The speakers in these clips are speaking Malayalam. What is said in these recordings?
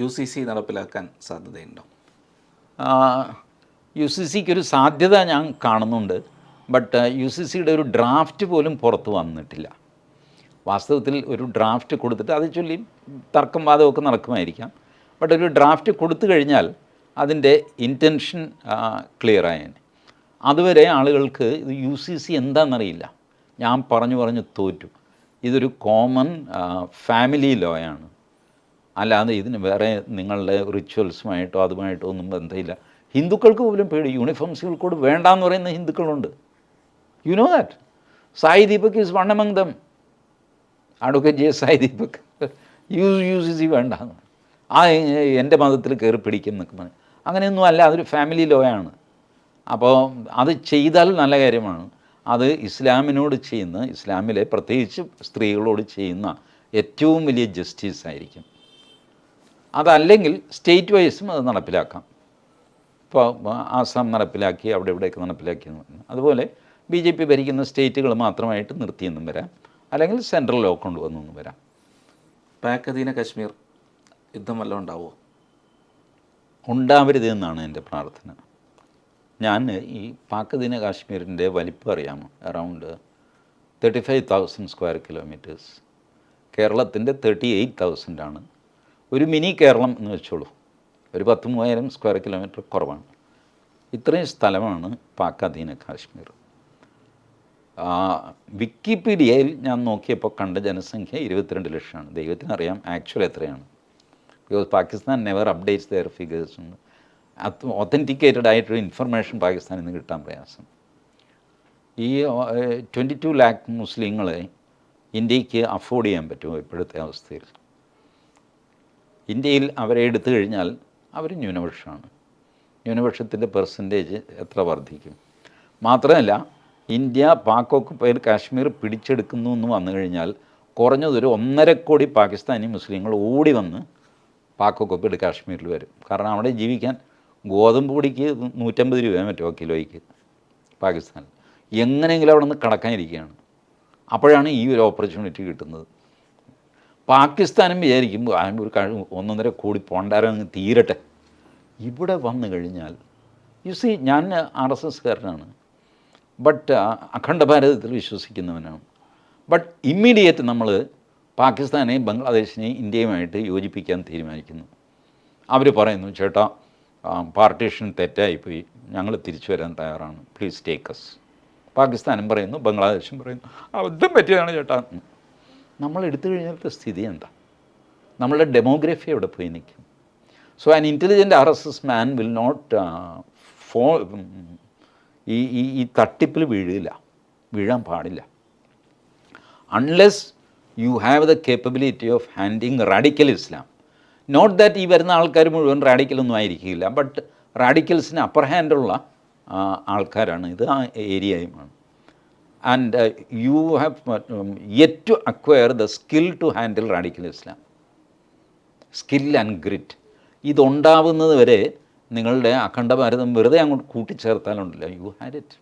യു സി സി നടപ്പിലാക്കാൻ സാധ്യതയുണ്ടോ? യു സി സിക്ക് ഒരു സാധ്യത ഞാൻ കാണുന്നുണ്ട്. ബട്ട് യു സി സിയുടെ ഒരു ഡ്രാഫ്റ്റ് പോലും പുറത്ത് വന്നിട്ടില്ല. വാസ്തവത്തിൽ ഒരു ഡ്രാഫ്റ്റ് കൊടുത്തിട്ട് അത് ചൊല്ലി തർക്കം വാദമൊക്കെ നടക്കുമായിരിക്കാം. ബട്ട് ഒരു ഡ്രാഫ്റ്റ് കൊടുത്തു കഴിഞ്ഞാൽ അതിന്റെ ഇന്റൻഷൻ ക്ലിയർ ആയേനെ. അതുവരെ ആളുകൾക്ക് ഇത് യു സി സി എന്താണെന്നറിയില്ല. ഞാൻ പറഞ്ഞു പറഞ്ഞു തോറ്റു. ഇതൊരു കോമൺ ഫാമിലി ലോയാണ് അല്ലാതെ ഇതിന് വേറെ നിങ്ങളുടെ റിച്വൽസുമായിട്ടോ അതുമായിട്ടോ ഒന്നും ബന്ധമില്ല. ഹിന്ദുക്കൾക്ക് പോലും പേടി. യൂണിഫോംസുകൾ കൂടെ വേണ്ടാന്ന് പറയുന്ന ഹിന്ദുക്കളുണ്ട്. You know that Sai Deepak is one damn advocate J Sai Deepak use use is ഈ വേണ്ടാന്ന്. ആ എന്റെ മതത്തിൽ കയറി പിടിക്കും എന്നൊക്കെ പറഞ്ഞു. അങ്ങനെയൊന്നും അല്ല അതൊരു ഫാമിലി ലോയാണ് അപ്പോൾ അത് ചെയ്താൽ നല്ല കാര്യമാണ്. അത് ഇസ്ലാമിനോട് ചെയ്യുന്ന ഇസ്ലാമിലെ പ്രത്യേകിച്ച് സ്ത്രീകളോട് ചെയ്യുന്ന ഏറ്റവും വലിയ ജസ്റ്റിസ് ആയിരിക്കും. അതല്ലെങ്കിൽ സ്റ്റേറ്റ് വൈസും അത് നടപ്പിലാക്കാം. ഇപ്പോൾ ആസാം നടപ്പിലാക്കി അവിടെ ഇവിടെയൊക്കെ നടപ്പിലാക്കി എന്ന് പറഞ്ഞു. അതുപോലെ ബി ജെ പി ഭരിക്കുന്ന സ്റ്റേറ്റുകൾ മാത്രമായിട്ട് നിർത്തിയെന്നും വരാം. അല്ലെങ്കിൽ സെൻട്രൽ ലോ കൊണ്ടുവന്നെന്നും വരാം. പാക് അധീന കശ്മീർ യുദ്ധം വല്ലതും ഉണ്ടാവുമോ? ഉണ്ടാവരുത് എന്നാണ് എന്റെ പ്രാർത്ഥന. ഞാൻ ഈ പാക്കദീന കാശ്മീരിന്റെ വലിപ്പം അറിയാമോ around thirty five thousand square kilometres കേരളത്തിന്റെ തേർട്ടി എയ്റ്റ് തൗസൻഡാണ് ഒരു മിനി കേരളം എന്ന് വെച്ചോളൂ. ഒരു പത്ത് മൂവായിരം സ്ക്വയർ കിലോമീറ്റർ കുറവാണ്. ഇത്രയും സ്ഥലമാണ് പാക് അധീന കാശ്മീർ. വിക്കിപീഡിയയിൽ ഞാൻ നോക്കിയപ്പോൾ കണ്ട ജനസംഖ്യ ഇരുപത്തിരണ്ട് ലക്ഷമാണ്. ദൈവത്തിന് അറിയാം ആക്ച്വൽ എത്രയാണ്. Because Pakistan never updates their figures ഉണ്ട് അത് ഒത്തന്റിക്കേറ്റഡ് ആയിട്ടൊരു ഇൻഫർമേഷൻ പാകിസ്ഥാനിൽ നിന്ന് കിട്ടാൻ പ്രയാസം. ഈ ട്വന്റി ടു ലാക്ക് മുസ്ലിങ്ങളെ ഇന്ത്യയ്ക്ക് അഫോർഡ് ചെയ്യാൻ പറ്റുമോ ഇപ്പോഴത്തെ അവസ്ഥയിൽ? ഇന്ത്യയിൽ അവരെ എടുത്തു കഴിഞ്ഞാൽ അവർ ന്യൂനപക്ഷമാണ്. ന്യൂനപക്ഷത്തിന്റെ പെർസെന്റേജ് എത്ര വർദ്ധിക്കും? മാത്രമല്ല ഇന്ത്യ പാക് ഓക്കുപ്പൈഡ് കാശ്മീർ പിടിച്ചെടുക്കുന്നു എന്ന് വന്നു കഴിഞ്ഞാൽ കുറഞ്ഞതൊരു ഒന്നര കോടി പാകിസ്ഥാനി മുസ്ലിങ്ങൾ ഓടി വന്ന് പാക് ഓക്കുപ്പൈഡ് കാശ്മീരിൽ വരും. കാരണം അവിടെ ജീവിക്കാൻ ഗോതമ്പ് പൊടിക്ക് നൂറ്റമ്പത് രൂപ മറ്റോ കിലോയ്ക്ക് പാകിസ്ഥാനിൽ. എങ്ങനെയെങ്കിലും അവിടെ നിന്ന് കടക്കാനിരിക്കുകയാണ്. അപ്പോഴാണ് ഈ ഒരു ഓപ്പർച്യൂണിറ്റി കിട്ടുന്നത്. പാകിസ്ഥാനും വിചാരിക്കും ഒരു കഴിവ് ഒന്നൊന്നര കോടി പോണ്ടാരോ അങ്ങ് തീരട്ടെ. ഇവിടെ വന്നു കഴിഞ്ഞാൽ യു സി ഞാൻ ആർ എസ് എസ്കാരനാണ്. ബട്ട് അഖണ്ഡ ഭാരതത്തിൽ വിശ്വസിക്കുന്നവനാണ്. ബട്ട് ഇമ്മീഡിയറ്റ് നമ്മൾ പാകിസ്ഥാനെയും ബംഗ്ലാദേശിനെയും ഇന്ത്യയുമായിട്ട് യോജിപ്പിക്കാൻ തീരുമാനിക്കുന്നു. അവർ പറയുന്നു ചേട്ടാ പാർട്ടീഷൻ തെറ്റായിപ്പോയി. ഞങ്ങൾ തിരിച്ചു വരാൻ തയ്യാറാണ്. പ്ലീസ് ടേക്കസ് പാകിസ്ഥാനും പറയുന്നു ബംഗ്ലാദേശും പറയുന്നു അബദ്ധം പറ്റിയതാണ് ചേട്ടാ. നമ്മൾ എടുത്തു കഴിഞ്ഞാലത്തെ സ്ഥിതി എന്താ? നമ്മളുടെ ഡെമോഗ്രഫി എവിടെ പോയി നിൽക്കും? So an intelligent R S S man will not fall ഈ ഈ ഈ തട്ടിപ്പിൽ വീഴില്ല. വീഴാൻ പാടില്ല. Unless you have the capability of handling radical Islam not that ഈ വരുന്ന ആൾക്കാർ മുഴുവൻ റാഡിക്കലൊന്നും ആയിരിക്കില്ല ബട്ട് റാഡിക്കൽസിന് അപ്പർ ഹാൻഡുള്ള ആൾക്കാരാണ്. ഇത് ആ ഏരിയയുമാണ്. And you have yet to acquire the skill to handle radical Islam skill and grit ഇതുണ്ടാവുന്നത് വരെ നിങ്ങളുടെ അഖണ്ഡ ഭാരതം വെറുതെ അങ്ങോട്ട് കൂട്ടിച്ചേർത്താലുണ്ടല്ലോ യു ഹാഡ് ഇറ്റ്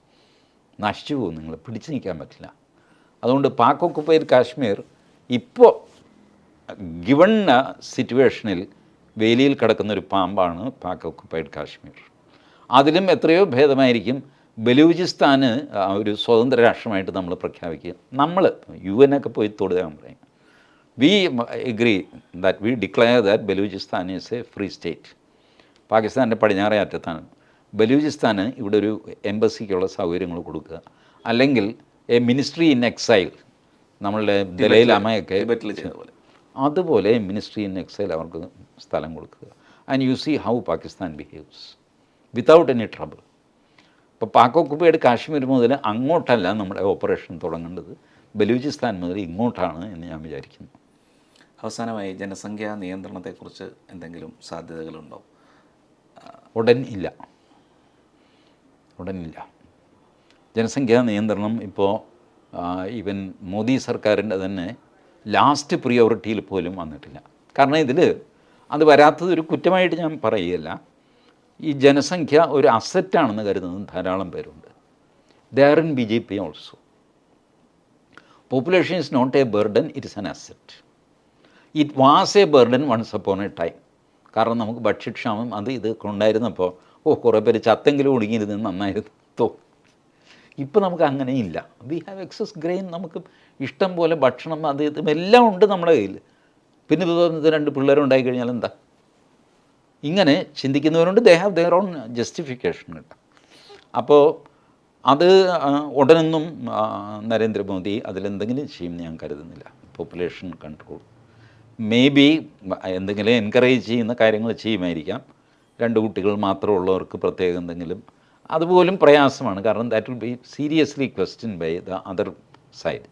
നശിച്ചു പോകും നിങ്ങൾ. പിടിച്ചു നിൽക്കാൻ പറ്റില്ല. അതുകൊണ്ട് പാക് ഓക്കുപ്പൈഡ് കാശ്മീർ ഇപ്പോൾ ഗിവൺ സിറ്റുവേഷനിൽ വേലിയിൽ കിടക്കുന്ന ഒരു പാമ്പാണ് പാക് ഒക്കുപ്പൈഡ് കാശ്മീർ അതിലും എത്രയോ ഭേദമായിരിക്കും. ബലൂചിസ്ഥാന് ഒരു സ്വതന്ത്ര രാഷ്ട്രമായിട്ട് നമ്മൾ പ്രഖ്യാപിക്കുക. നമ്മൾ യു എൻ ഒക്കെ പോയി തൊടുതാൻ പറയും. We agree that we declare that Balochistan is a free state പാകിസ്ഥാന്റെ പടിഞ്ഞാറേ അറ്റത്താണ്. ബലൂചിസ്ഥാന് ഇവിടെ ഒരു എംബസിക്കുള്ള സൗകര്യങ്ങൾ കൊടുക്കുക. അല്ലെങ്കിൽ എ മിനിസ്ട്രി ഇൻ എക്സൈൽ നമ്മളുടെ ദലൈലാമയൊക്കെ അതുപോലെ മിനിസ്ട്രി ഇൻ എക്സൈൽ അവർക്ക് സ്ഥലം കൊടുക്കുക. And you see how Pakistan behaves without any trouble ഇപ്പോൾ പാക് കാശ്മീർ മുതൽ അങ്ങോട്ടല്ല നമ്മുടെ ഓപ്പറേഷൻ തുടങ്ങേണ്ടത്. ബലൂചിസ്ഥാൻ മുതൽ ഇങ്ങോട്ടാണ് എന്ന് ഞാൻ വിചാരിക്കുന്നു. അവസാനമായി ജനസംഖ്യാ നിയന്ത്രണത്തെക്കുറിച്ച് എന്തെങ്കിലും സാധ്യതകളുണ്ടോ? ഉടൻ ഇല്ല. ഉടനില്ല ജനസംഖ്യാ നിയന്ത്രണം ഇപ്പോൾ ഈവൻ മോദി സർക്കാരിന്റെ തന്നെ ലാസ്റ്റ് പ്രിയോറിറ്റിയിൽ പോലും വന്നിട്ടില്ല. കാരണം ഇതിൽ അത് വരാത്തത് ഒരു കുറ്റമായിട്ട് ഞാൻ പറയുകയല്ല. ഈ ജനസംഖ്യ ഒരു അസറ്റാണെന്ന് കരുതുന്ന ധാരാളം പേരുണ്ട്. There in B J P also population is not a burden it is an asset it was a burden once upon a time കാരണം നമുക്ക് ഭക്ഷ്യക്ഷാമം അത് ഇത് കൊണ്ടായിരുന്നപ്പോൾ ഓ കുറേ പേര് ചത്തെങ്കിലും ഒടുങ്ങിയിരുന്നത് നന്നായിരുന്നു തോ ഇപ്പം നമുക്ക് അങ്ങനെയില്ല വി ഹാവ് എക്സസ് ഗ്രെയിൻ നമുക്ക് ഇഷ്ടം പോലെ ഭക്ഷണം അത് ഇതും എല്ലാം ഉണ്ട് നമ്മുടെ കയ്യിൽ പിന്നെ രണ്ട് പിള്ളേരുണ്ടായി കഴിഞ്ഞാൽ എന്താ ഇങ്ങനെ ചിന്തിക്കുന്നവരുണ്ട്. They have their own justification കേട്ടോ അപ്പോൾ അത് ഉടനൊന്നും നരേന്ദ്രമോദി അതിലെന്തെങ്കിലും ചെയ്യും ഞാൻ കരുതുന്നില്ല. പോപ്പുലേഷൻ കൺട്രോൾ മേ ബി എന്തെങ്കിലും എൻകറേജ് ചെയ്യുന്ന കാര്യങ്ങൾ ചെയ്യുമായിരിക്കാം. രണ്ട് കുട്ടികൾ മാത്രമുള്ളവർക്ക് പ്രത്യേകം എന്തെങ്കിലും. അതുപോലും പ്രയാസമാണ്. കാരണം that will be seriously question by the other side